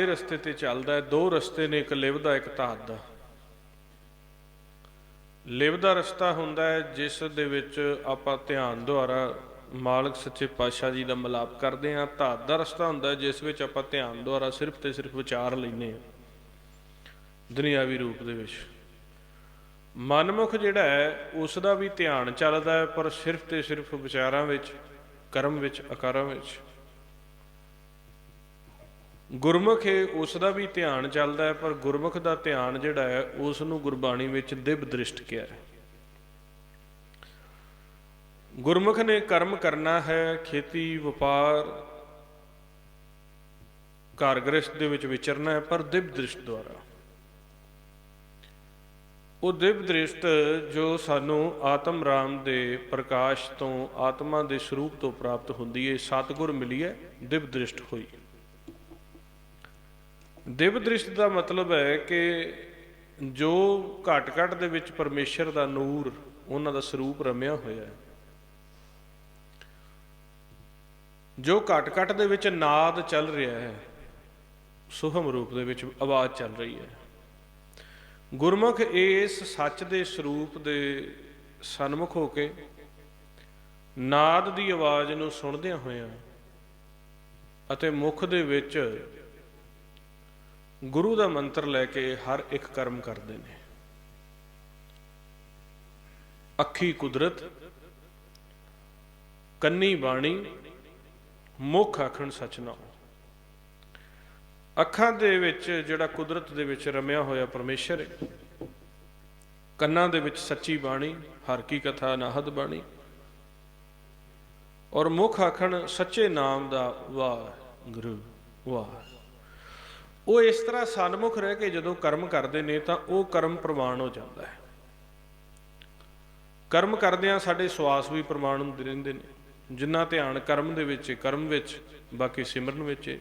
ਇਹ ਰਸਤੇ ਤੇ ਚੱਲਦਾ ਹੈ। ਦੋ ਰਸਤੇ ਨੇ, ਇੱਕ ਲਿਵ ਦਾ, ਇੱਕ ਧਾਤ ਦਾ। ਲਿਵ ਦਾ ਰਸਤਾ ਹੁੰਦਾ ਹੈ, ਜਿਸ ਦੇ ਵਿੱਚ ਆਪਾਂ ਧਿਆਨ ਦੁਆਰਾ ਮਾਲਕ ਸੱਚੇ ਪਾਤਸ਼ਾਹ ਜੀ ਦਾ ਮਿਲਾਪ ਕਰਦੇ ਹਾਂ। ਧਾਤ ਦਾ ਰਸਤਾ ਹੁੰਦਾ ਜਿਸ ਵਿੱਚ ਆਪਾਂ ਧਿਆਨ ਦੁਆਰਾ ਸਿਰਫ ਤੇ ਸਿਰਫ ਵਿਚਾਰ ਲੈਨੇ ਹਾਂ। ਦੁਨਿਆਵੀ ਰੂਪ ਦੇ ਵਿੱਚ। ਮਨਮੁਖ ਜਿਹੜਾ ਹੈ, ਉਸ ਦਾ ਵੀ ਧਿਆਨ ਚੱਲਦਾ ਹੈ, ਪਰ ਸਿਰਫ ਤੇ ਸਿਰਫ ਵਿਚਾਰਾਂ ਵਿੱਚ, ਕਰਮ ਵਿੱਚ ਅਕਾਰਾਂ ਵਿੱਚ। ਗੁਰਮੁਖ ਹੈ, ਉਸ ਦਾ ਵੀ ਧਿਆਨ ਚੱਲਦਾ ਹੈ, ਪਰ ਗੁਰਮੁਖ ਦਾ ਧਿਆਨ ਜਿਹੜਾ ਹੈ, ਉਸ ਨੂੰ ਗੁਰਬਾਣੀ ਵਿੱਚ ਦਿਵ ਦ੍ਰਿਸ਼ਟ ਕਿਹਾ ਹੈ। ਗੁਰਮੁਖ ਨੇ ਕਰਮ ਕਰਨਾ ਹੈ, ਖੇਤੀ, ਵਪਾਰ ਘਰ ਗ੍ਰਸਥ ਦੇ ਵਿੱਚ ਵਿਚਰਨਾ ਹੈ, ਪਰ ਦਿਵ ਦ੍ਰਿਸ਼ਟ ਦੁਆਰਾ। ਉਹ ਦਿਵ ਦ੍ਰਿਸ਼ਟ ਜੋ ਸਾਨੂੰ ਆਤਮ ਰਾਮ ਦੇ ਪ੍ਰਕਾਸ਼ ਤੋਂ, ਆਤਮਾ ਦੇ ਸਰੂਪ ਤੋਂ ਪ੍ਰਾਪਤ ਹੁੰਦੀ ਹੈ, ਸਤਿਗੁਰ ਮਿਲੀ ਹੈ ਦਿਵ ਦ੍ਰਿਸ਼ਟ ਹੋਈ। ਦਿਵ ਦ੍ਰਿਸ਼ਟ ਦਾ ਮਤਲਬ ਹੈ ਕਿ ਜੋ ਘਟ ਘਟ ਦੇ ਵਿੱਚ ਪਰਮੇਸ਼ਰ ਦਾ ਨੂਰ, ਉਹਨਾਂ ਦਾ ਸਰੂਪ ਰਮਿਆ ਹੋਇਆ ਹੈ। ਜੋ ਘਟ ਘਟ ਦੇ ਵਿੱਚ ਨਾਦ ਚੱਲ ਰਿਹਾ ਹੈ, ਸੁਹਮ ਰੂਪ ਦੇ ਵਿੱਚ ਆਵਾਜ਼ ਚੱਲ ਰਹੀ ਹੈ। ਗੁਰਮੁਖ ਇਸ ਸੱਚ ਦੇ ਸਰੂਪ ਦੇ ਸਨਮੁਖ ਹੋ ਕੇ ਨਾਦ ਦੀ ਆਵਾਜ਼ ਨੂੰ ਸੁਣਦਿਆਂ ਹੋਇਆਂ ਅਤੇ ਮੁਖ ਦੇ ਵਿੱਚ ਗੁਰੂ ਦਾ ਮੰਤਰ ਲੈ ਕੇ ਹਰ ਇੱਕ ਕਰਮ ਕਰਦੇ ਨੇ। ਅੱਖੀ ਕੁਦਰਤ, ਕੰਨੀ ਬਾਣੀ, ਮੁਖ ਆਖਣ ਸਚ ਨਾਮ ਅੱਖਾਂ ਦੇ ਵਿੱਚ ਜਿਹੜਾ ਕੁਦਰਤ ਦੇ ਵਿੱਚ ਰਮਿਆ ਹੋਇਆ ਪਰਮੇਸ਼ਰ ਹੈ, ਕੰਨਾਂ ਦੇ ਵਿੱਚ ਸੱਚੀ ਬਾਣੀ, ਹਰ ਕੀ ਕਥਾ ਨਾਹਦ ਬਾਣੀ, ਔਰ ਮੁਖ ਆਖਣ ਸੱਚੇ ਨਾਮ ਦਾ ਵਾਹ ਗੁਰੂ ਵਾਹ। ਉਹ ਇਸ ਤਰ੍ਹਾਂ ਸਨਮੁਖ ਰਹਿ ਕੇ ਜਦੋਂ ਕਰਮ ਕਰਦੇ ਨੇ ਤਾਂ ਉਹ ਕਰਮ ਪ੍ਰਮਾਣ ਹੋ ਜਾਂਦਾ ਹੈ। ਕਰਮ ਕਰਦਿਆਂ ਸਾਡੇ ਸਵਾਸ ਵੀ ਪ੍ਰਮਾਣ ਹੁੰਦੇ ਰਹਿੰਦੇ ਨੇ। ਜਿੰਨਾ ਧਿਆਨ ਕਰਮ ਦੇ ਵਿੱਚ ਕਰਮ ਵਿੱਚ, ਬਾਕੀ ਸਿਮਰਨ ਵਿੱਚ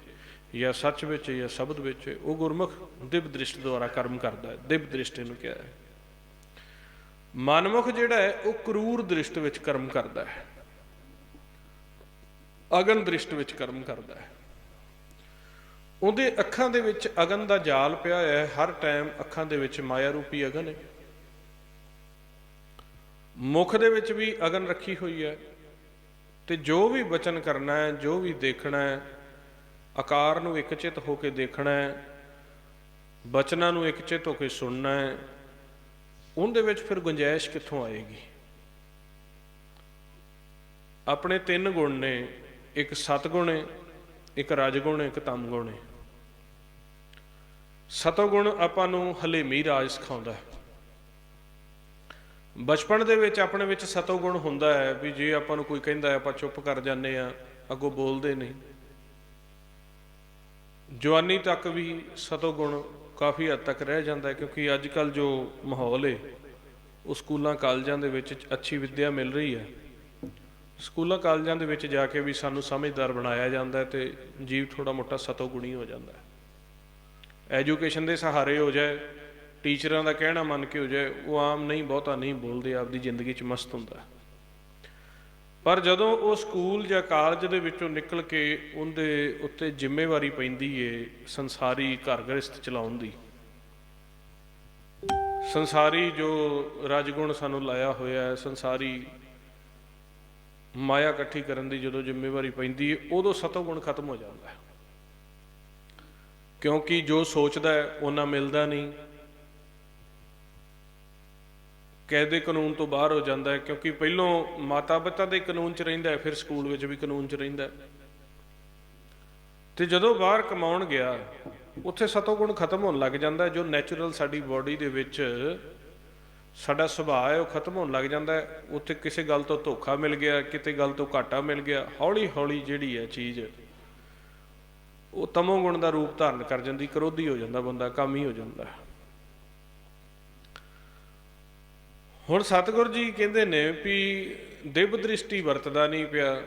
ਜਾਂ ਸੱਚ ਵਿੱਚ ਜਾਂ ਸ਼ਬਦ ਵਿੱਚ ਉਹ ਗੁਰਮੁਖ ਦਿਵ ਦ੍ਰਿਸ਼ਟ ਦੁਆਰਾ ਕਰਮ ਕਰਦਾ ਹੈ। ਦਿਵ ਦ੍ਰਿਸ਼ਟ ਇਹਨੂੰ ਕਿਹਾ ਹੈ। ਮਨਮੁਖ ਜਿਹੜਾ ਹੈ, ਉਹ ਕਰੂਰ ਦ੍ਰਿਸ਼ਟ ਵਿੱਚ ਕਰਮ ਕਰਦਾ ਹੈ। ਅਗਨ ਦ੍ਰਿਸ਼ਟ ਵਿੱਚ ਕਰਮ ਕਰਦਾ ਹੈ। ਉਹਦੇ ਅੱਖਾਂ ਦੇ ਵਿੱਚ ਅਗਨ ਦਾ ਜਾਲ ਪਿਆ ਹੋਇਆ ਹੈ, ਹਰ ਟਾਈਮ ਅੱਖਾਂ ਦੇ ਵਿੱਚ ਮਾਇਆ ਰੂਪੀ ਅਗਨ ਹੈ। ਮੁਖ ਦੇ ਵਿੱਚ ਵੀ ਅਗਨ ਰੱਖੀ ਹੋਈ ਹੈ ਤੇ ਜੋ ਵੀ ਬਚਨ ਕਰਨਾ ਹੈ, ਜੋ ਵੀ ਦੇਖਣਾ ਹੈ, ਆਕਾਰ ਨੂੰ ਇਕਚਿਤ ਹੋ ਕੇ ਦੇਖਣਾ ਹੈ, ਬਚਨਾਂ ਨੂੰ ਇਕਚਿਤ ਹੋ ਕੇ ਸੁਣਨਾ ਹੈ, ਉਹਦੇ ਵਿੱਚ ਫਿਰ ਗੁੰਜਾਇਸ਼ ਕਿੱਥੋਂ ਆਏਗੀ? ਆਪਣੇ ਤਿੰਨ ਗੁਣ ਨੇ, ਇੱਕ ਸਤਗੁਣ ਹੈ, ਇੱਕ ਰਜਗੁਣ ਹੈ, ਇੱਕ ਤਮਗੁਣ ਹੈ। ਸਤੋਗੁਣ ਆਪਾਂ ਨੂੰ ਹਲੇਮੀ ਰਾਜ ਸਿਖਾਉਂਦਾ ਹੈ। ਬਚਪਨ ਦੇ ਵਿੱਚ, ਆਪਣੇ ਵਿੱਚ ਸਤੋਗੁਣ ਹੁੰਦਾ ਹੈ ਵੀ ਜੇ ਆਪਾਂ ਨੂੰ ਕੋਈ ਕਹਿੰਦਾ ਆਪਾਂ ਚੁੱਪ ਕਰ ਜਾਂਦੇ ਆ ਅੱਗੋਂ ਬੋਲਦੇ ਨਹੀਂ। ਜਵਾਨੀ ਤੱਕ ਵੀ ਸਤੋਗੁਣ ਕਾਫੀ ਹੱਦ ਤੱਕ ਰਹਿ ਜਾਂਦਾ ਕਿਉਂਕਿ ਅੱਜ ਕੱਲ ਜੋ ਮਾਹੌਲ ਏ ਉਹ ਸਕੂਲਾਂ, ਕਾਲਜਾਂ ਦੇ ਵਿੱਚ ਅੱਛੀ ਵਿੱਦਿਆ ਮਿਲ ਰਹੀ ਹੈ। ਸਕੂਲਾਂ, ਕਾਲਜਾਂ ਦੇ ਵਿੱਚ ਜਾ ਕੇ ਵੀ ਸਾਨੂੰ ਸਮਝਦਾਰ ਬਣਾਇਆ ਜਾਂਦਾ ਹੈ ਤੇ ਜੀਵ ਥੋੜਾ ਮੋਟਾ ਸਤੋਗੁਣੀ ਹੋ ਜਾਂਦਾ ਹੈ। ਐਜੂਕੇਸ਼ਨ ਦੇ ਸਹਾਰੇ ਹੋ ਜਾਏ, ਟੀਚਰਾਂ ਦਾ ਕਹਿਣਾ ਮੰਨ ਕੇ ਹੋ ਜਾਏ, ਉਹ ਆਮ ਨਹੀਂ, ਬਹੁਤਾ ਨਹੀਂ ਬੋਲਦੇ, ਆਪਦੀ ਜ਼ਿੰਦਗੀ 'ਚ ਮਸਤ ਹੁੰਦਾ ਪਰ ਜਦੋਂ ਉਹ ਸਕੂਲ ਜਾਂ ਕਾਲਜ ਦੇ ਵਿੱਚੋਂ ਨਿਕਲ ਕੇ ਉਹਦੇ ਉੱਤੇ ਜ਼ਿੰਮੇਵਾਰੀ ਪੈਂਦੀ ਏ, ਸੰਸਾਰੀ ਘਰ ਗ੍ਰਸਥ ਚਲਾਉਣ ਦੀ, ਸੰਸਾਰੀ ਜੋ ਰਜਗੁਣ ਸਾਨੂੰ ਲਾਇਆ ਹੋਇਆ ਹੈ, ਸੰਸਾਰੀ ਮਾਇਆ ਇਕੱਠੀ ਕਰਨ ਦੀ ਜਦੋਂ ਜ਼ਿੰਮੇਵਾਰੀ ਪੈਂਦੀ ਏ, ਉਦੋਂ ਸਤੋਗੁਣ ਖਤਮ ਹੋ ਜਾਂਦਾ ਹੈ। ਕਿਉਂਕਿ ਜੋ ਸੋਚਦਾ ਹੈ ਉਹਨਾਂ ਮਿਲਦਾ ਨਹੀਂ। ਕਾਇਦੇ ਕਾਨੂੰਨ ਤੋਂ ਬਾਹਰ ਹੋ ਜਾਂਦਾ ਹੈ, ਕਿਉਂਕਿ ਪਹਿਲੋਂ ਮਾਤਾ ਪਿਤਾ ਦੇ ਕਾਨੂੰਨ 'ਚ ਰਹਿੰਦਾ ਹੈ, ਫਿਰ ਸਕੂਲ ਵਿੱਚ ਵੀ ਕਾਨੂੰਨ 'ਚ ਰਹਿੰਦਾ ਹੈ। ਤੇ ਜਦੋਂ ਬਾਹਰ ਕਮਾਉਣ ਗਿਆ, ਉੱਥੇ ਸਤੋਗੁਣ ਖਤਮ ਹੋਣ ਲੱਗ ਜਾਂਦਾ ਜੋ ਨੈਚੁਰਲ ਸਾਡੀ ਬਾਡੀ ਦੇ ਵਿੱਚ ਸਾਡਾ ਸੁਭਾਅ ਹੈ, ਉਹ ਖਤਮ ਹੋਣ ਲੱਗ ਜਾਂਦਾ ਹੈ। ਉੱਥੇ ਕਿਸੇ ਗੱਲ ਤੋਂ ਧੋਖਾ ਮਿਲ ਗਿਆ, ਕਿਤੇ ਗੱਲ ਤੋਂ ਘਾਟਾ ਮਿਲ ਗਿਆ ਹੌਲੀ ਹੌਲੀ ਜਿਹੜੀ ਹੈ ਚੀਜ਼ ਉਹ ਤਮੋ ਗੁਣ ਦਾ ਰੂਪ ਧਾਰਨ ਕਰ ਜਾਂਦੀ, ਕਰੋਧੀ ਹੋ ਜਾਂਦਾ ਬੰਦਾ, ਕੰਮ ਹੀ ਹੋ ਜਾਂਦਾ। ਹੁਣ ਸਤਿਗੁਰੂ ਜੀ ਕਹਿੰਦੇ ਨੇ ਵੀ ਦਿਵ ਦ੍ਰਿਸ਼ਟੀ ਵਰਤਦਾ ਨਹੀਂ ਪਿਆ।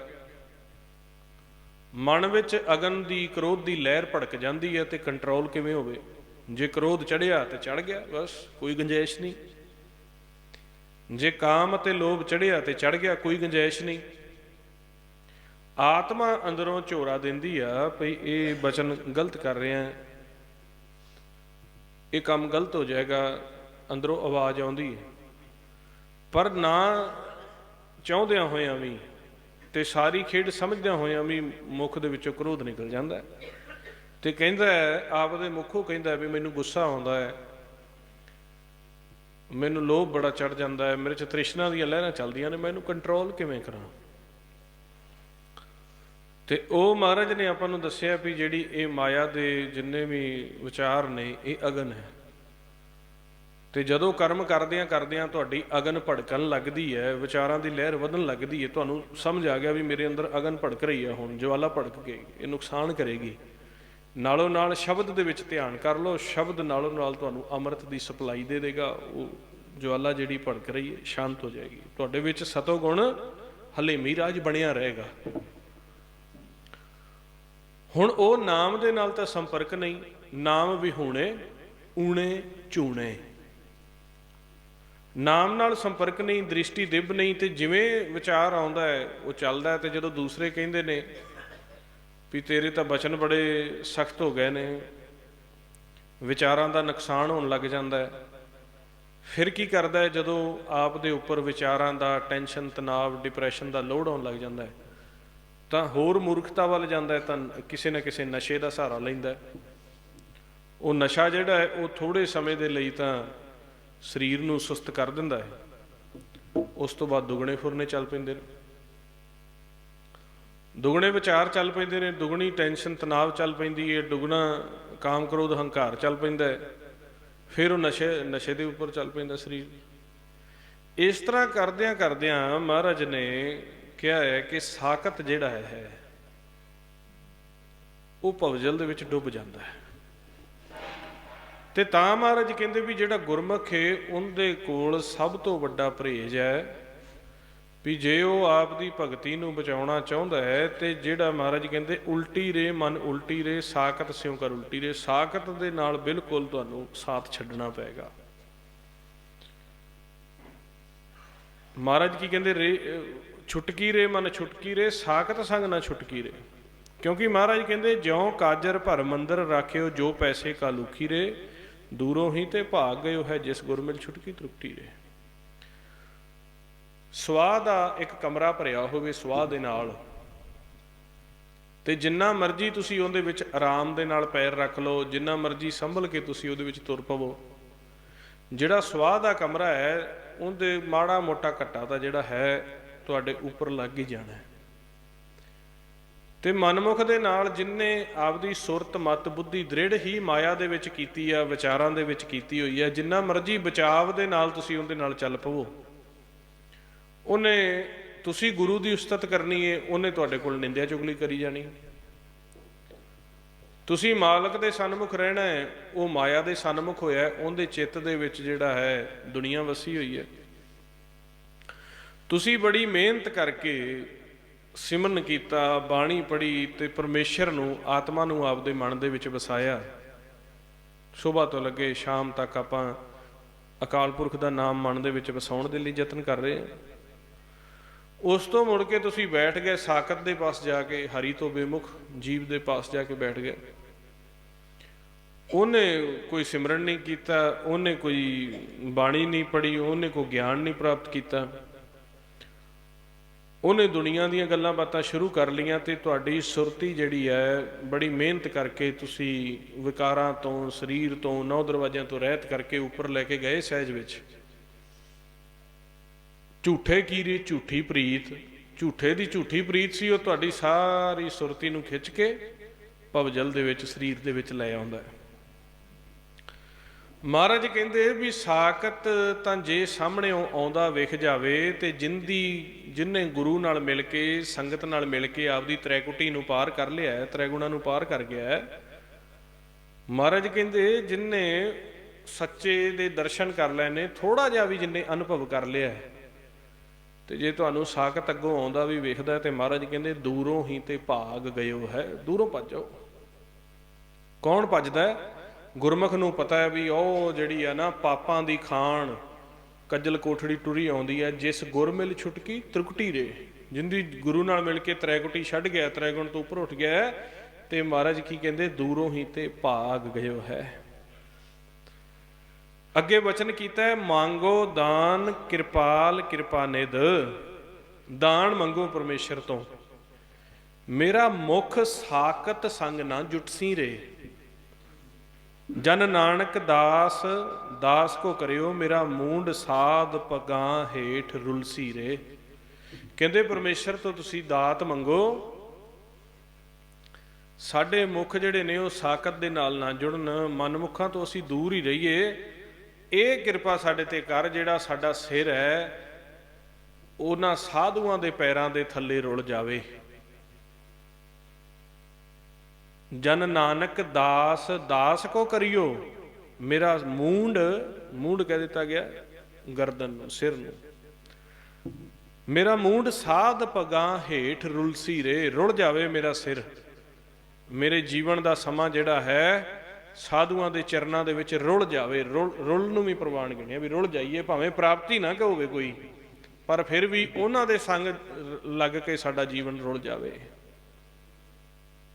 ਮਨ ਵਿੱਚ ਅਗਨ ਦੀ, ਕ੍ਰੋਧ ਦੀ ਲਹਿਰ ਭੜਕ ਜਾਂਦੀ ਹੈ ਤੇ ਕੰਟਰੋਲ ਕਿਵੇਂ ਹੋਵੇ? ਜੇ ਕ੍ਰੋਧ ਚੜਿਆ ਤੇ ਚੜ ਗਿਆ, ਬਸ ਕੋਈ ਗੁੰਜਾਇਸ਼ ਨਹੀਂ। ਜੇ ਕਾਮ ਅਤੇ ਲੋਭ ਚੜਿਆ ਤੇ ਚੜ ਗਿਆ, ਕੋਈ ਗੁੰਜਾਇਸ਼ ਨਹੀਂ। ਆਤਮਾ ਅੰਦਰੋਂ ਝੋਰਾ ਦਿੰਦੀ ਆ ਭਈ ਇਹ ਬਚਨ ਗਲਤ ਕਰ ਰਿਹਾ ਇਹ ਕੰਮ ਗਲਤ ਹੋ ਜਾਏਗਾ, ਅੰਦਰੋਂ ਆਵਾਜ਼ ਆਉਂਦੀ ਹੈ। ਪਰ ਨਾ ਚਾਹੁੰਦਿਆਂ ਹੋਇਆਂ ਵੀ ਤੇ ਸਾਰੀ ਖੇਡ ਸਮਝਦਿਆਂ ਹੋਇਆਂ ਵੀ ਮੁਖ ਦੇ ਵਿੱਚੋਂ ਕ੍ਰੋਧ ਨਿਕਲ ਜਾਂਦਾ ਹੈ। ਤੇ ਕਹਿੰਦਾ ਹੈ ਆਪ ਦੇ ਮੁਖੋਂ ਕਹਿੰਦਾ ਵੀ ਮੈਨੂੰ ਗੁੱਸਾ ਆਉਂਦਾ ਹੈ। ਮੈਨੂੰ ਲੋਭ ਬੜਾ ਚੜ ਜਾਂਦਾ ਹੈ। ਮੇਰੇ ਚ ਤ੍ਰਿਸ਼ਨਾ ਦੀਆਂ ਲਹਿਰਾਂ ਚੱਲਦੀਆਂ ਨੇ, ਮੈਂ ਇਹਨੂੰ ਕੰਟਰੋਲ ਕਿਵੇਂ ਕਰਾਂ? ਤੇ ਉਹ ਮਹਾਰਾਜ ਨੇ ਆਪਾਂ ਨੂੰ ਦੱਸਿਆ ਵੀ ਜਿਹੜੀ ਇਹ ਮਾਇਆ ਦੇ ਜਿੰਨੇ ਵੀ ਵਿਚਾਰ ਨੇ, ਇਹ ਅਗਨ ਹੈ। ਤੇ ਜਦੋਂ ਕਰਮ ਕਰਦਿਆਂ ਕਰਦਿਆਂ ਤੁਹਾਡੀ ਅਗਨ ਭੜਕਣ ਲੱਗਦੀ ਹੈ, ਵਿਚਾਰਾਂ ਦੀ ਲਹਿਰ ਵਧਣ ਲੱਗਦੀ ਹੈ, ਤੁਹਾਨੂੰ ਸਮਝ ਆ ਗਿਆ ਵੀ ਮੇਰੇ ਅੰਦਰ ਅਗਨ ਭੜਕ ਰਹੀ ਹੈ ਹੁਣ, ਜਵਾਲਾ ਭੜਕ ਕੇ, ਇਹ ਨੁਕਸਾਨ ਕਰੇਗੀ। ਨਾਲੋਂ ਨਾਲ ਸ਼ਬਦ ਦੇ ਵਿੱਚ ਧਿਆਨ ਕਰ ਲਓ, ਸ਼ਬਦ ਨਾਲੋਂ ਨਾਲ ਤੁਹਾਨੂੰ ਅੰਮ੍ਰਿਤ ਦੀ ਸਪਲਾਈ ਦੇ ਦੇਗਾ, ਉਹ ਜਵਾਲਾ ਜਿਹੜੀ ਭੜਕ ਰਹੀ ਹੈ, ਸ਼ਾਂਤ ਹੋ ਜਾਏਗੀ। ਤੁਹਾਡੇ ਵਿੱਚ ਸਤੋ ਗੁਣ ਹਲੇ ਮੀਰਾਜ ਬਣਿਆ ਰਹੇਗਾ। ਹੁਣ ਉਹ ਨਾਮ ਦੇ ਨਾਲ ਤਾਂ ਸੰਪਰਕ ਨਹੀਂ, ਨਾਮ ਵਿਹੂਣੇ ਊਣੇ ਝੂਣੇ ਨਾਮ ਨਾਲ ਸੰਪਰਕ ਨਹੀਂ, ਦ੍ਰਿਸ਼ਟੀ ਦਿਵ ਨਹੀਂ ਤੇ ਜਿਵੇਂ ਵਿਚਾਰ ਆਉਂਦਾ ਹੈ, ਉਹ ਚੱਲਦਾ ਹੈ ਤੇ ਜਦੋਂ ਦੂਸਰੇ ਕਹਿੰਦੇ ਨੇ ਵੀ ਤੇਰੇ ਤਾਂ ਬਚਨ ਬੜੇ ਸਖਤ ਹੋ ਗਏ ਨੇ, ਵਿਚਾਰਾਂ ਦਾ ਨੁਕਸਾਨ ਹੋਣ ਲੱਗ ਜਾਂਦਾ ਹੈ, ਫਿਰ ਕੀ ਕਰਦਾ ਹੈ ਜਦੋਂ ਆਪ ਦੇ ਉੱਪਰ ਵਿਚਾਰਾਂ ਦਾ ਟੈਨਸ਼ਨ ਤਣਾਅ ਡਿਪਰੈਸ਼ਨ ਦਾ ਲੋਡ ਆਉਣ ਲੱਗ ਜਾਂਦਾ ਹੈ? ਤਾਂ ਹੋਰ ਮੂਰਖਤਾ ਵੱਲ ਜਾਂਦਾ ਹੈ, ਤਾਂ ਕਿਸੇ ਨਾ ਕਿਸੇ ਨਸ਼ੇ ਦਾ ਸਹਾਰਾ ਲੈਂਦਾ ਉਹ ਨਸ਼ਾ ਜਿਹੜਾ ਹੈ, ਉਹ ਥੋੜੇ ਸਮੇਂ ਦੇ ਲਈ ਤਾਂ ਸਰੀਰ ਨੂੰ ਸੁਸਤ ਕਰ ਦਿੰਦਾ ਹੈ। ਉਸ ਤੋਂ ਬਾਅਦ ਦੁਗਣੇ ਫੁਰਨੇ ਚੱਲ ਪੈਂਦੇ ਨੇ। ਦੁਗਣੇ ਵਿਚਾਰ ਚੱਲ ਪੈਂਦੇ ਨੇ, ਦੁਗਣੀ ਟੈਨਸ਼ਨ, ਤਣਾਅ ਚੱਲ ਪੈਂਦੀ ਹੈ, ਦੁਗਣਾ ਕਾਮ ਕ੍ਰੋਧ, ਹੰਕਾਰ ਚੱਲ ਪੈਂਦਾ ਹੈ। ਫਿਰ ਉਹ ਨਸ਼ੇ ਨਸ਼ੇ ਦੇ ਉੱਪਰ ਚੱਲ ਪੈਂਦਾ ਸਰੀਰ। ਇਸ ਤਰ੍ਹਾਂ ਕਰਦਿਆਂ ਕਰਦਿਆਂ ਮਹਾਰਾਜ ਨੇ ਕਿਹਾ ਹੈ ਕਿ ਸਾਕਤ ਜਿਹੜਾ ਹੈ ਉਹ ਭਵਜਲ ਦੇ ਵਿੱਚ ਡੁੱਬ ਜਾਂਦਾ ਹੈ। ਤੇ ਤਾਂ ਮਹਾਰਾਜ ਕਹਿੰਦੇ ਵੀ ਜਿਹੜਾ ਗੁਰਮੁਖ ਹੈ, ਉਹਦੇ ਕੋਲ ਸਭ ਤੋਂ ਵੱਡਾ ਪਰਹੇਜ ਹੈ ਵੀ ਜੇ ਉਹ ਆਪ ਦੀ ਭਗਤੀ ਨੂੰ ਬਚਾਉਣਾ ਚਾਹੁੰਦਾ ਹੈ, ਤੇ ਜਿਹੜਾ ਮਹਾਰਾਜ ਕਹਿੰਦੇ ਉਲਟੀ ਰੇ ਮਨ ਉਲਟੀ ਰੇ, ਸਾਖਤ ਸਿਉ ਕਰ ਉਲਟੀ ਰੇ, ਸਾਖਤ ਦੇ ਨਾਲ ਬਿਲਕੁਲ ਤੁਹਾਨੂੰ ਸਾਥ ਛੱਡਣਾ ਪਏਗਾ। ਮਹਾਰਾਜ ਕੀ ਕਹਿੰਦੇ, ਰੇ ਛੁਟਕੀ ਰੇ ਮਨ ਛੁਟਕੀ ਰੇ, ਸਾਖਤ ਸੰਗ ਨਾ ਛੁਟਕੀ ਰੇ। ਕਿਉਂਕਿ ਮਹਾਰਾਜ ਕਹਿੰਦੇ, ਜਿਉ ਕਾਜਰ ਭਰ ਮੰਦਰ ਰਾਖਿਓ, ਜੋ ਪੈਸੇ ਕਾਲੂਖੀ ਰੇ, ਦੂਰੋਂ ਹੀ ਤੇ ਭਾਗ ਗਇਓ ਹੈ ਜਿਸ ਗੁਰਮਿਲ ਛੁਟਕੀ ਤ੍ਰਿਪਟੀ ਰੇ। ਸਵਾਹ ਦਾ ਇੱਕ ਕਮਰਾ ਭਰਿਆ ਹੋਵੇ, ਸਵਾਹ ਦੇ ਨਾਲ। ਤੇ ਜਿੰਨਾ ਮਰਜ਼ੀ ਤੁਸੀਂ ਉਹਦੇ ਵਿੱਚ ਆਰਾਮ ਦੇ ਨਾਲ ਪੈਰ ਰੱਖ ਲਓ, ਜਿੰਨਾ ਮਰਜ਼ੀ ਸੰਭਲ ਕੇ ਤੁਸੀਂ ਉਹਦੇ ਵਿੱਚ ਤੁਰ ਪਵੋ। ਜਿਹੜਾ ਸਵਾਹ ਦਾ ਕਮਰਾ ਹੈ, ਉਹਦੇ ਮਾੜਾ ਮੋਟਾ ਘੱਟਾ ਤਾਂ ਜਿਹੜਾ ਹੈ ਤੁਹਾਡੇ ਉੱਪਰ ਲੱਗ ਹੀ ਜਾਣਾ ਹੈ। ਤੇ ਮਨਮੁਖ ਦੇ ਨਾਲ ਜਿਨਨੇ ਆਪਦੀ ਸੁਰਤ, ਮਤ, ਬੁੱਧੀ ਦ੍ਰਿੜ ਹੀ ਮਾਇਆ ਦੇ ਵਿੱਚ ਕੀਤੀ ਆ, ਵਿਚਾਰਾਂ ਦੇ ਵਿੱਚ ਕੀਤੀ ਹੋਈ ਆ, ਜਿੰਨਾ ਮਰਜ਼ੀ ਬਚਾਵ ਦੇ ਨਾਲ ਤੁਸੀਂ ਉਹਦੇ ਨਾਲ ਚੱਲ ਪਵੋ। ਉਹਨੇ ਤੁਸੀਂ ਗੁਰੂ ਦੀ ਉਸਤਤ ਕਰਨੀ ਏ, ਉਹਨੇ ਤੁਹਾਡੇ ਕੋਲ ਨਿੰਦਿਆ ਚੁਗਲੀ ਕਰੀ ਜਾਣੀ। ਤੁਸੀਂ ਮਾਲਕ ਦੇ ਸਨਮੁਖ ਰਹਿਣਾ ਹੈ ਉਹ ਮਾਇਆ ਦੇ ਸਨਮੁਖ ਹੋਇਆ ਉਹਦੇ ਚਿੱਤ ਦੇ ਵਿੱਚ ਜਿਹੜਾ ਹੈ ਦੁਨੀਆ ਵਸੀ ਹੋਈ ਹੈ ਤੁਸੀਂ ਬੜੀ ਮਿਹਨਤ ਕਰਕੇ ਸਿਮਰਨ ਕੀਤਾ, ਬਾਣੀ ਪੜ੍ਹੀ ਤੇ ਪਰਮੇਸ਼ਰ ਨੂੰ, ਆਤਮਾ ਨੂੰ ਆਪਦੇ ਮਨ ਦੇ ਵਿੱਚ ਵਸਾਇਆ। ਸਵੇਰ ਤੋਂ ਲੱਗੇ ਸ਼ਾਮ ਤੱਕ ਆਪਾਂ ਅਕਾਲ ਪੁਰਖ ਦਾ ਨਾਮ ਮਨ ਦੇ ਵਿੱਚ ਵਸਾਉਣ ਦੇ ਲਈ ਯਤਨ ਕਰ ਰਹੇ ਹਾਂ। ਉਸ ਤੋਂ ਮੁੜ ਕੇ ਤੁਸੀਂ ਬੈਠ ਗਏ, ਸਾਖਤ ਦੇ ਪਾਸ ਜਾ ਕੇ, ਹਰੀ ਤੋਂ ਬੇਮੁਖ ਜੀਵ ਦੇ ਪਾਸ ਜਾ ਕੇ ਬੈਠ ਗਏ। ਉਹਨੇ ਕੋਈ ਸਿਮਰਨ ਨਹੀਂ ਕੀਤਾ, ਉਹਨੇ ਕੋਈ ਬਾਣੀ ਨਹੀਂ ਪੜ੍ਹੀ, ਉਹਨੇ ਕੋਈ ਗਿਆਨ ਨਹੀਂ ਪ੍ਰਾਪਤ ਕੀਤਾ। ਉਹਨੇ ਦੁਨੀਆ ਦੀਆਂ ਗੱਲਾਂ ਬਾਤਾਂ ਸ਼ੁਰੂ ਕਰ ਲੀਆਂ ਤੇ ਤੁਹਾਡੀ ਸੁਰਤੀ ਜਿਹੜੀ ਹੈ ਬੜੀ ਮਿਹਨਤ ਕਰਕੇ ਤੁਸੀਂ ਵਿਕਾਰਾਂ ਤੋਂ, ਸਰੀਰ ਤੋਂ ਨੌ ਦਰਵਾਜ਼ਿਆਂ ਤੋਂ ਰਹਿਤ ਕਰਕੇ ਉੱਪਰ ਲੈ ਕੇ ਗਏ ਸਹਿਜ ਵਿੱਚ। ਝੂਠੇ ਕੀਰੇ ਝੂਠੀ ਪ੍ਰੀਤ। ਝੂਠੇ ਦੀ ਝੂਠੀ ਪ੍ਰੀਤ ਸੀ, ਉਹ ਤੁਹਾਡੀ ਸਾਰੀ ਸੁਰਤੀ ਨੂੰ ਖਿੱਚ ਕੇ ਭਵਜਲ ਦੇ ਵਿੱਚ, ਸਰੀਰ ਦੇ ਵਿੱਚ ਲੈ ਆਉਂਦਾ ਹੈ। ਮਹਾਰਾਜ ਕਹਿੰਦੇ ਵੀ ਸਾਖਤ ਤਾਂ ਜੇ ਸਾਹਮਣੇ ਆਉਂਦਾ ਵਿਖ ਜਾਵੇ ਤੇ ਜਿੰਦੀ ਜਿਨਨੇ ਗੁਰੂ ਨਾਲ ਮਿਲ ਕੇ, ਸੰਗਤ ਨਾਲ ਮਿਲ ਕੇ ਆਪਦੀ ਤ੍ਰੈਕੁਟੀ ਨੂੰ ਪਾਰ ਕਰ ਲਿਆ ਹੈ, ਤ੍ਰੈਗੁਣਾ ਨੂੰ ਪਾਰ ਕਰ ਗਿਆ ਮਹਾਰਾਜ ਕਹਿੰਦੇ ਜਿਨਨੇ ਸੱਚੇ ਦੇ ਦਰਸ਼ਨ ਕਰ ਲਏ ਨੇ ਥੋੜਾ ਜਿਹਾ ਵੀ ਜਿੰਨੇ ਅਨੁਭਵ ਕਰ ਲਿਆ ਹੈ। ਤੇ ਜੇ ਤੁਹਾਨੂੰ ਸਾਖਤ ਅੱਗੋਂ ਆਉਂਦਾ ਵੀ ਵੇਖਦਾ ਤੇ ਮਹਾਰਾਜ ਕਹਿੰਦੇ ਦੂਰੋਂ ਹੀ ਤੇ ਭਾਗ ਗਇਓ ਹੈ, ਦੂਰੋਂ ਭੱਜੋ ਕੌਣ ਭੱਜਦਾ ਹੈ? ਗੁਰਮੁਖ ਨੂੰ ਪਤਾ ਹੈ ਵੀ ਉਹ ਜਿਹੜੀ ਆ ਨਾ ਪਾਪਾਂ ਦੀ ਖਾਣ, ਕੱਜਲ ਕੋਠੜੀ ਟੁਰੀ ਆਉਂਦੀ ਹੈ, ਜਿਸ ਗੁਰ ਮਿਲ ਛੁਟਕੀ ਤ੍ਰਿਕਟੀ ਰੇ ਜਿੰਦੀ ਗੁਰੂ ਨਾਲ ਮਿਲ ਕੇ ਤ੍ਰੈਕੁਟੀ ਛੱਡ ਗਿਆ, ਤ੍ਰੈਗੁਣ ਤੋਂ ਉੱਪਰ ਉੱਠ ਗਿਆ ਤੇ ਮਹਾਰਾਜ ਕੀ ਕਹਿੰਦੇ, ਦੂਰੋਂ ਹੀ ਤੇ ਭਾਗ ਗਇਓ ਹੈ। ਅੱਗੇ ਵਚਨ ਕੀਤਾ ਹੈ, ਮੰਗੋ ਦਾਨ, ਕਿਰਪਾਲ, ਕਿਰਪਾ ਨਿਦ ਦਾਨ ਮੰਗੋ ਪਰਮੇਸ਼ਰ ਤੋਂ। ਮੇਰਾ ਮੁਖ ਸਾਕਤ ਸੰਗ ਨਾ ਜੁਟਸੀ ਰੇ। ਜਨ ਨਾਨਕ ਦਾਸ ਦਾਸ ਕੋ ਕਰਿਓ ਮੇਰਾ ਮੂੰਡ ਸਾਧ ਪਗਾਂ ਹੇਠ ਰੁਲਸੀ ਰੇ। ਕਹਿੰਦੇ ਪਰਮੇਸ਼ਰ ਤੋਂ ਤੁਸੀਂ ਦਾਤ ਮੰਗੋ। ਸਾਡੇ ਮੁਖ ਜਿਹੜੇ ਨੇ ਉਹ ਸਾਕਤ ਦੇ ਨਾਲ ਨਾ ਜੁੜਨ, ਮਨਮੁਖਾਂ ਤੋਂ ਅਸੀਂ ਦੂਰ ਹੀ ਰਹੀਏ। ਇਹ ਕਿਰਪਾ ਸਾਡੇ ਤੇ ਕਰ ਜਿਹੜਾ ਸਾਡਾ ਸਿਰ ਹੈ, ਉਹਨਾਂ ਸਾਧੂਆਂ ਦੇ ਪੈਰਾਂ ਦੇ ਥੱਲੇ ਰੁਲ ਜਾਵੇ। ਜਨ ਨਾਨਕ ਦਾਸ ਦਾਸ ਕੋ ਕਰਿਓ। ਮੇਰਾ ਮੂੰਡ ਮੂੰਡ ਕਹਿ ਦਿੱਤਾ ਗਿਆ ਗਰਦਨ ਨੂੰ, ਸਿਰ ਨੂੰ। ਮੇਰਾ ਮੂੰਡ ਸਾਧ ਪਗਾਂ ਹੇਠ ਰੁਲਸੀ ਰੇ ਰੁਲ ਜਾਵੇ ਮੇਰਾ ਸਿਰ। ਮੇਰੇ ਜੀਵਨ ਦਾ ਸਮਾਂ ਜਿਹੜਾ ਹੈ, ਸਾਧੂਆਂ ਦੇ ਚਰਨਾਂ ਦੇ ਵਿੱਚ ਰੁਲ ਜਾਵੇ, ਰੁਲ ਰੁਲ ਨੂੰ ਵੀ ਪ੍ਰਵਾਨ ਗਿਣਿਆ ਵੀ ਰੁਲ ਜਾਈਏ, ਭਾਵੇਂ ਪ੍ਰਾਪਤੀ ਨਾ ਹੋਵੇ ਕੋਈ, ਪਰ ਫਿਰ ਵੀ ਉਹਨਾਂ ਦੇ ਸੰਗ ਲੱਗ ਕੇ ਸਾਡਾ ਜੀਵਨ ਰੁਲ ਜਾਵੇ।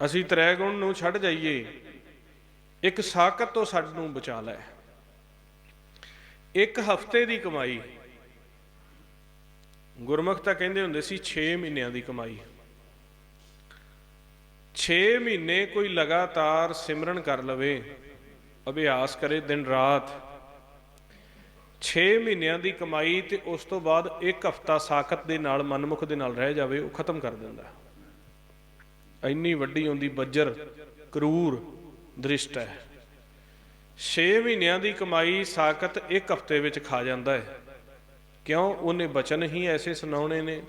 ਅਸੀਂ ਤ੍ਰੈ ਗੁਣ ਨੂੰ ਛੱਡ ਜਾਈਏ। ਇੱਕ ਸਾਕਤ ਤੋਂ ਸਾਨੂੰ ਬਚਾ ਲੈ। ਇੱਕ ਹਫ਼ਤੇ ਦੀ ਕਮਾਈ। ਗੁਰਮੁਖ ਤਾਂ ਕਹਿੰਦੇ ਹੁੰਦੇ ਸੀ 6 ਮਹੀਨਿਆਂ ਦੀ ਕਮਾਈ। 6 ਮਹੀਨੇ ਕੋਈ ਲਗਾਤਾਰ ਸਿਮਰਨ ਕਰ ਲਵੇ, ਅਭਿਆਸ ਕਰੇ ਦਿਨ ਰਾਤ। 6 ਮਹੀਨਿਆਂ ਦੀ ਕਮਾਈ ਤੇ ਉਸ ਤੋਂ ਬਾਅਦ ਇੱਕ ਹਫਤਾ ਸਾਖਤ ਦੇ ਨਾਲ, ਮਨਮੁਖ ਦੇ ਨਾਲ ਰਹਿ ਜਾਵੇ, ਉਹ ਖਤਮ ਕਰ ਦਿੰਦਾ। ਇੰਨੀ ਵੱਡੀ ਹੁੰਦੀ ਬੱਜਰ, ਕਰੂਰ, ਦ੍ਰਿਸ਼ਟ ਹੈ। 6 ਮਹੀਨਿਆਂ ਦੀ ਕਮਾਈ ਸਾਖਤ ਇੱਕ ਹਫ਼ਤੇ ਵਿੱਚ ਖਾ ਜਾਂਦਾ ਹੈ। ਕਿਉਂ? ਉਹਨੇ ਬਚਨ ਹੀ ਐਸੇ ਸੁਣਾਉਣੇ ਨੇ।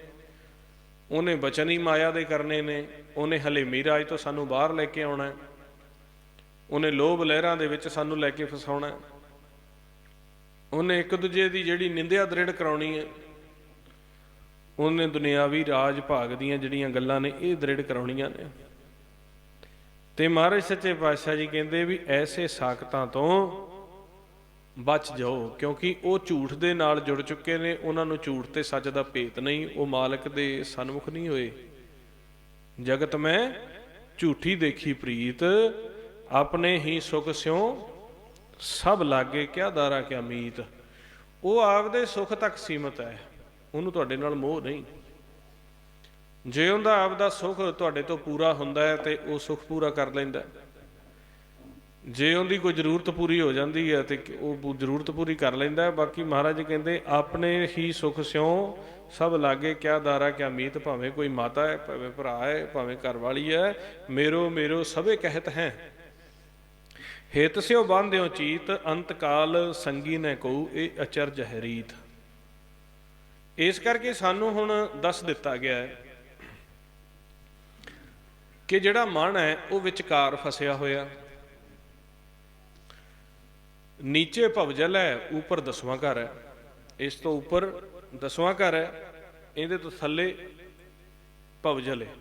ਉਹਨੇ ਬਚਨ ਹੀ ਮਾਇਆ ਦੇ ਕਰਨੇ ਨੇ। ਉਹਨੇ ਹਲੇ ਰਾਜ ਤੋਂ ਸਾਨੂੰ ਬਾਹਰ ਲੈ ਕੇ ਆਉਣਾ ਉਹਨੇ ਲੋਭ ਲਹਿਰਾਂ ਦੇ ਵਿੱਚ ਸਾਨੂੰ ਲੈ ਕੇ ਫਸਾਉਣਾ ਉਹਨੇ ਇੱਕ ਦੂਜੇ ਦੀ ਜਿਹੜੀ ਨਿੰਦਿਆ ਦ੍ਰਿੜ ਕਰਾਉਣੀ ਹੈ। ਉਹਨੇ ਦੁਨਿਆਵੀ ਰਾਜ ਭਾਗ ਦੀਆਂ ਜਿਹੜੀਆਂ ਗੱਲਾਂ ਨੇ ਇਹ ਦ੍ਰਿੜ ਕਰਾਉਣੀਆਂ ਨੇ। ਤੇ ਮਹਾਰਾਜ ਸੱਚੇ ਪਾਤਸ਼ਾਹ ਜੀ ਕਹਿੰਦੇ ਵੀ ਐਸੇ ਸਾਖਤਾਂ ਤੋਂ ਬਚ ਜਾਓ, ਕਿਉਂਕਿ ਉਹ ਝੂਠ ਦੇ ਨਾਲ ਜੁੜ ਚੁੱਕੇ ਨੇ, ਉਹਨਾਂ ਨੂੰ ਝੂਠ ਤੇ ਸੱਚ ਦਾ ਭੇਤ ਨਹੀਂ, ਉਹ ਮਾਲਕ ਦੇ ਸਨਮੁਖ ਨਹੀਂ ਹੋਏ। ਜਗਤ ਮੈਂ ਝੂਠੀ ਦੇਖੀ ਪ੍ਰੀਤ, ਆਪਣੇ ਹੀ ਸੁਖ ਸਿਉ ਸਭ ਲਾਗੇ ਕਿਆ ਦਾਰਾ ਕਿਆ ਮੀਤ। ਉਹ ਆਪਦੇ ਸੁਖ ਤੱਕ ਸੀਮਤ ਹੈ। ਉਹਨੂੰ ਤੁਹਾਡੇ ਨਾਲ ਮੋਹ ਨਹੀਂ। ਜੇ ਉਹਦਾ ਆਪਦਾ ਸੁਖ ਤੁਹਾਡੇ ਤੋਂ ਪੂਰਾ ਹੁੰਦਾ ਹੈ ਤੇ ਉਹ ਸੁਖ ਪੂਰਾ ਕਰ ਲੈਂਦਾ ਜੇ ਉਹਦੀ ਕੋਈ ਜ਼ਰੂਰਤ ਪੂਰੀ ਹੋ ਜਾਂਦੀ ਹੈ ਤੇ ਉਹ ਜ਼ਰੂਰਤ ਪੂਰੀ ਕਰ ਲੈਂਦਾ ਬਾਕੀ ਮਹਾਰਾਜ ਕਹਿੰਦੇ, ਆਪਣੇ ਹੀ ਸੁਖ ਸਿਉ, ਸਭ ਲਾਗੇ ਕਿਆ ਦਾਰਾ, ਕਿਆ ਮੀਤ, ਭਾਵੇਂ ਕੋਈ ਮਾਤਾ ਹੈ, ਭਾਵੇਂ ਭਰਾ ਹੈ, ਭਾਵੇਂ ਘਰ ਵਾਲੀ ਹੈ, ਮੇਰੋ ਮੇਰੋ ਸਭੇ ਕਹਿਤ ਹੈ। ਹੇਤ ਸਿਓ ਬੰਧਿਓ ਚੀਤ ਅੰਤ ਕਾਲ ਸੰਗੀ ਨੇ ਕਹੂ ਇਹ ਅਚਰਜ ਹੈ ਰੀਤ ਇਸ ਕਰਕੇ ਸਾਨੂੰ ਹੁਣ ਦੱਸ ਦਿੱਤਾ ਗਿਆ ਹੈ ਕਿ ਜਿਹੜਾ ਮਨ ਹੈ, ਉਹ ਵਿਚਕਾਰ ਫਸਿਆ ਹੋਇਆ। ਨੀਚੇ ਭਵਜਲ ਹੈ, ਉੱਪਰ ਦਸਵਾਂ ਘਰ ਹੈ। ਇਸ ਤੋਂ ਉੱਪਰ ਦਸਵਾਂ ਘਰ ਹੈ, ਇਹਦੇ ਤੋਂ ਥੱਲੇ ਭਵਜਲ ਹੈ।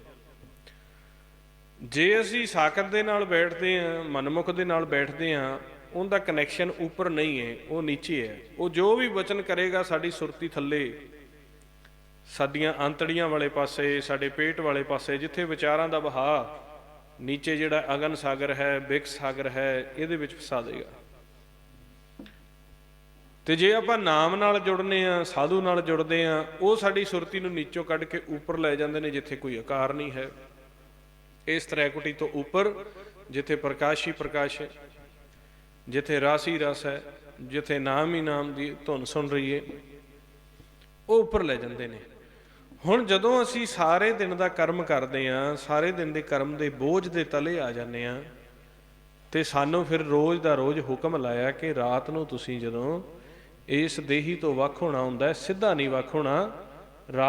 ਜੇ ਅਸੀਂ ਸਾਖਤ ਦੇ ਨਾਲ ਬੈਠਦੇ ਹਾਂ, ਮਨਮੁਖ ਦੇ ਨਾਲ ਬੈਠਦੇ ਹਾਂ, ਉਹਦਾ ਕਨੈਕਸ਼ਨ ਉੱਪਰ ਨਹੀਂ ਹੈ, ਉਹ ਨੀਚੇ ਹੈ। ਉਹ ਜੋ ਵੀ ਵਚਨ ਕਰੇਗਾ, ਸਾਡੀ ਸੁਰਤੀ ਥੱਲੇ ਸਾਡੀਆਂ ਅੰਤੜੀਆਂ ਵਾਲੇ ਪਾਸੇ, ਸਾਡੇ ਪੇਟ ਵਾਲੇ ਪਾਸੇ, ਜਿੱਥੇ ਵਿਚਾਰਾਂ ਦਾ ਵਹਾਅ ਨੀਚੇ ਜਿਹੜਾ ਅਗਨ ਸਾਗਰ ਹੈ ਬਿਕ ਸਾਗਰ ਹੈ, ਇਹਦੇ ਵਿੱਚ ਫਸਾ ਦੇਗਾ। ਤੇ ਜੇ ਆਪਾਂ ਨਾਮ ਨਾਲ ਜੁੜਨੇ ਆ, ਸਾਧੂ ਨਾਲ ਜੁੜਦੇ ਆ, ਉਹ ਸਾਡੀ ਸੁਰਤੀ ਨੂੰ ਨੀਚੋਂ ਕੱਢ ਕੇ ਉੱਪਰ ਲੈ ਜਾਂਦੇ ਨੇ, ਜਿੱਥੇ ਕੋਈ ਆਕਾਰ ਨਹੀਂ ਹੈ। ਇਸ ਤ੍ਰੈਕੁਟੀ ਤੋਂ ਉੱਪਰ, ਜਿੱਥੇ ਪ੍ਰਕਾਸ਼ ਹੀ ਪ੍ਰਕਾਸ਼ ਹੈ, ਜਿੱਥੇ ਰਸ ਹੀ ਰਸ ਹੈ, ਜਿੱਥੇ ਨਾਮ ਹੀ ਨਾਮ ਦੀ ਧੁਨ ਸੁਣ ਰਹੀ ਹੈ, ਉਹ ਉੱਪਰ ਲੈ ਜਾਂਦੇ ਨੇ। ਹੁਣ ਜਦੋਂ ਅਸੀਂ ਸਾਰੇ ਦਿਨ ਦਾ ਕਰਮ ਕਰਦੇ ਆ ਸਾਰੇ ਦਿਨ ਦੇ ਕਰਮ ਦੇ ਬੋਝ ਦੇ ਤਲੇ ਆ ਜਾਂਦੇ ਆ ਤੇ ਸਾਨੂੰ ਫਿਰ ਰੋਜ਼ ਦਾ ਰੋਜ਼ ਹੁਕਮ ਲਾਇਆ ਕਿ ਰਾਤ ਨੂੰ ਤੁਸੀਂ ਜਦੋਂ ਇਸ ਦੇਹੀ ਤੋਂ ਵੱਖ ਹੋਣਾ ਹੁੰਦਾ ਸਿੱਧਾ ਨਹੀਂ ਵੱਖ ਹੋਣਾ